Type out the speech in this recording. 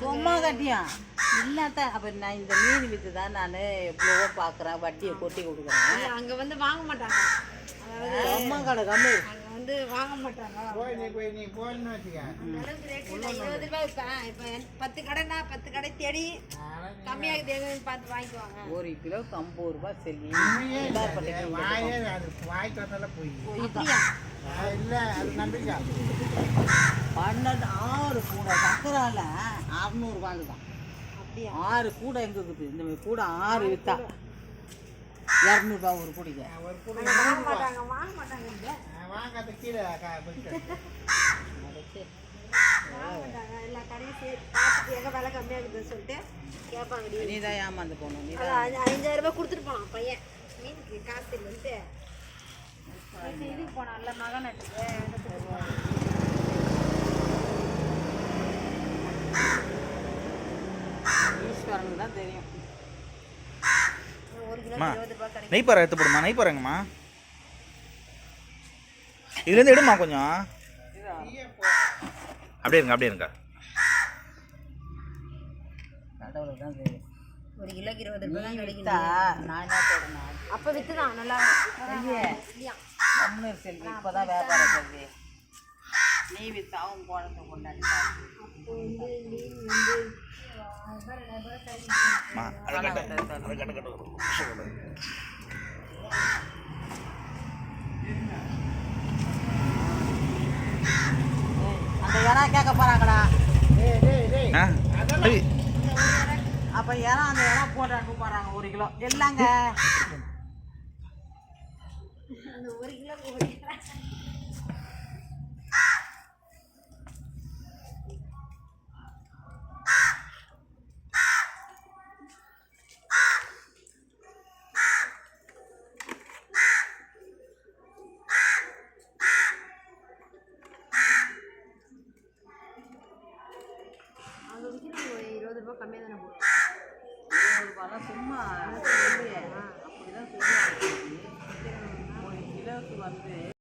சும்மா கட்டியா? இல்லாத அப்ப நான் இந்த மீன் வித்து தான் நான் எவ்வளவோ பார்க்குறேன் வட்டியை கொட்டி கொடுக்குறேன். அங்க வந்து வாங்க மாட்டாங்க. அதாவது அம்மா கடை கம்மி அங்க வந்து வாங்க மாட்டாங்க இருபது ரூபாய் விற்பேன் இப்போ பத்து கடைனா பத்து கடை தேடி கம்மியாக தேவைன்னு பார்த்து வாங்கிக்குவாங்க. ஒரு கிலோ ஐம்பது ரூபாய் செல்லி. வாயே அது வாய்க்கு வந்தால போய். இல்லை. அது நம்பிக்கை. பன்னெண்டு ஆறு கூடை சக்கரால அறுநூறுபாங்க தான். அப்படியா? ஆறு கூடை எங்க இருக்குது? இந்த மாதிரி கூடை ஆறு வித்தா. இரநூறுபா ஒரு கூடைக்கு ஒரு கூட அங்க வாங்க மாட்டாங்க வாங்க மாட்டாங்க இங்க. வாங்காத கீழே எல்லா கடையும் சரி பார்த்துட்டு எங்க விலை கம்மியாக இருக்குதுன்னு சொல்லிட்டு கேட்பாங்க நீ தான் ஏமாந்து போகணும் நீ அஞ்சாயிரம் ரூபாய் கொடுத்துட்டு போனான் பையன். மீனுக்கு காசு இல்லைன்ட்டு இதுக்கு போனான்ல மகன் ஈஸ்வரனுக்கு தான் தெரியும். அம்மா. நெய்ப்பாறை எடுத்து போடுமா நெய்ப்பாறைங்கம்மா இதுலேருந்து எடுமா கொஞ்சம்? அப்படியே இருங்க அப்படியே இருங்க. தான் ஒரு கிலோக்கு இருபது ரூபாய் தான் கிடைக்கும் வித்தா நான் என்ன போடணும் அப்போ தான் நல்லா செல்வி இப்போதான் வியாபாரம் செல்வி நீ வித்தாவும் குழந்தை கொண்டாடி அந்த இறா கேட்க போறாங்கடா. டேய் டேய் டேய். ஆ? சரி. அப்ப இறா அந்த இறா போட்டு போறாங்க ஒரு கிலோ. இல்லைங்க அந்த ஒரு கிலோ ரூபா கம்மியாக தானே போடும் இருபது ரூபாய்லாம் சும்மா அப்படிதான் சொல்லுவாங்க ஒரு கிலோவுக்கு வந்து